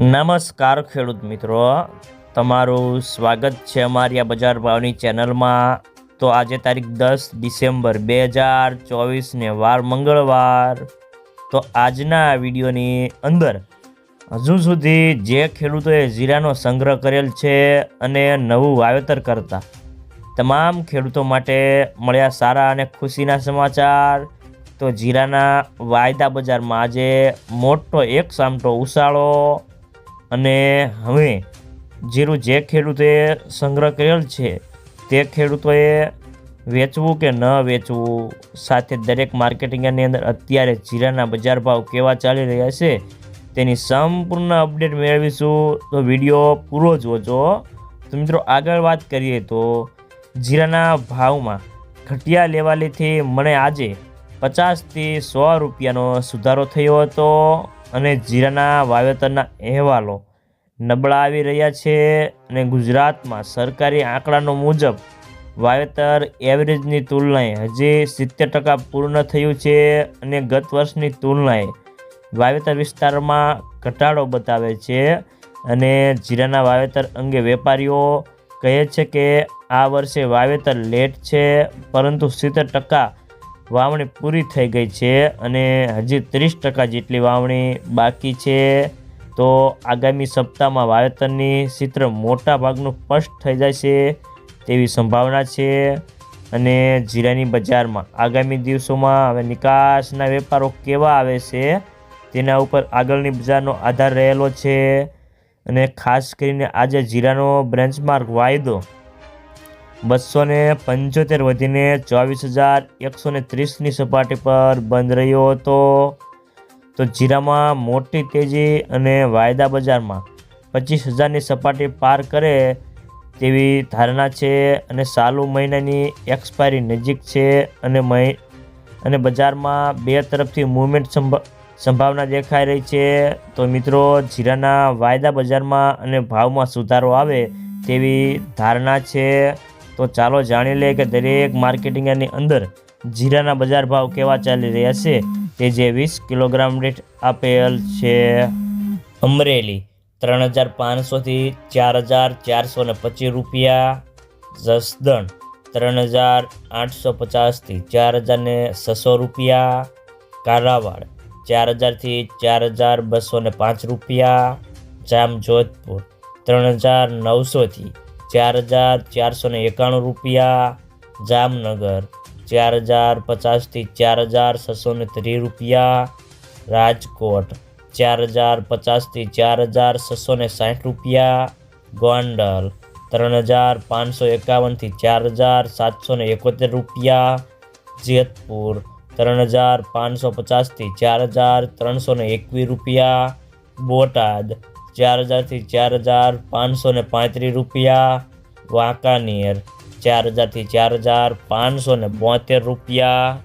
નમસ્કાર ખેડૂત મિત્રો. તમારું સ્વાગત છે અમારી આ બજાર ભાવની ચેનલમાં. તો આજે તારીખ દસ ડિસેમ્બર બે હજાર ચોવીસને વાર મંગળવાર. તો આજના વિડીયોની અંદર હજુ સુધી જે ખેડૂતોએ જીરાનો સંગ્રહ કરેલ છે અને નવું વાવેતર કરતા, તમામ ખેડૂતો માટે મળ્યા સારા અને ખુશીના સમાચાર. તો જીરાના વાયદા બજારમાં આજે મોટો એક સામટો ઉછાળો અને હવે જીરું જે ખેડૂતે સંગ્રહ કરેલ છે, તે ખેડૂતોએ વેચવું કે ન વેચવું, સાથે દરેક માર્કેટિંગની અંદર અત્યારે જીરાના બજાર ભાવ કેવા ચાલી રહ્યા છે, તેની સંપૂર્ણ અપડેટ મેળવીશું. તો વીડિયો પૂરો જોજો. તો મિત્રો, આગળ વાત કરીએ તો જીરાના ભાવમાં ઘટિયા લેવાલીથી મને આજે પચાસથી સો રૂપિયાનો સુધારો થયો હતો. અને જીરાના વાવેતરના અહેવાલો નબળા આવી રહ્યા છે અને ગુજરાતમાં સરકારી આંકડાનો મુજબ વાવેતર એવરેજની તુલનાએ હજી સિત્તેર ટકા પૂર્ણ થયું છે અને ગત વર્ષની તુલનાએ વાવેતર વિસ્તારમાં ઘટાડો બતાવે છે અને જીરાના વાવેતર અંગે વેપારીઓ કહે છે કે આ વર્ષે વાવેતર લેટ છે, પરંતુ સિત્તેર ટકા વાવણી પૂરી થઈ ગઈ છે અને હજી ત્રીસ ટકા જેટલી વાવણી બાકી છે. તો આગામી સપ્તાહમાં વાવેતરની ચિત્ર મોટા ભાગનું સ્પષ્ટ થઈ જાય છે તેવી સંભાવના છે. અને જીરાની બજારમાં આગામી દિવસોમાં હવે નિકાસના વેપારો કેવા આવે છે તેના ઉપર આગળની બજારનો આધાર રહેલો છે. અને ખાસ કરીને આજે જીરાનો બ્રેન્ચમાર્ક વાયદો બસો ને પંચોતેર વધીને ચોવીસ હજાર એકસો ને ત્રીસની સપાટી પર બંધ રહ્યો હતો. તો જીરામાં મોટી તેજી અને વાયદા બજારમાં પચીસ હજારની સપાટી પાર કરે તેવી ધારણા છે અને ચાલુ મહિનાની એક્સપાયરી નજીક છે અને મહિ, અને બજારમાં બે તરફથી મૂવમેન્ટ સંભાવના દેખાઈ રહી છે. તો મિત્રો, જીરાના વાયદા બજારમાં અને ભાવમાં સુધારો આવે તેવી ધારણા છે. તો ચાલો જાણી લે કે દરેક માર્કેટિંગની અંદર જીરાના બજાર ભાવ કેવા ચાલી રહ્યા છે? તે જે વીસ કિલોગ્રામ દીઠ આપેલ છે અમરેલી, ત્રણ હજાર પાંચસોથી ચાર હજાર ચારસો ને પચીસ રૂપિયા, જસદણ, ત્રણ હજાર આઠસો પચાસથી ચાર હજાર ને છસો રૂપિયા કાલાવાડ ચાર હજારથી ચાર હજાર બસો ને પાંચ રૂપિયા, જામજોધપુર, ત્રણ હજાર નવસોથી ચાર હજાર ચારસો ને એકાણું રૂપિયા જામનગર, ચાર હજાર પચાસથી ચાર હજાર છસો ને ત્રીસ રૂપિયા રાજકોટ, ચાર હજાર પચાસથી ચાર હજાર છસો ને સાઠ રૂપિયા ગોંડલ, ત્રણ હજાર પાંચસો એકાવનથી ચાર હજાર સાતસો ને એકોતેર રૂપિયા જેતપુર, ત્રણ હજાર પાંચસો પચાસથી ચાર હજાર ત્રણસો ને એકવીસ રૂપિયા બોટાદ ચાર હજારથી ચાર હજાર પાંચસો ને પાંત્રીસ રૂપિયા. વાંકાનેર ચાર હજારથી ચાર હજાર પાંચસો ને બોતેર રૂપિયા.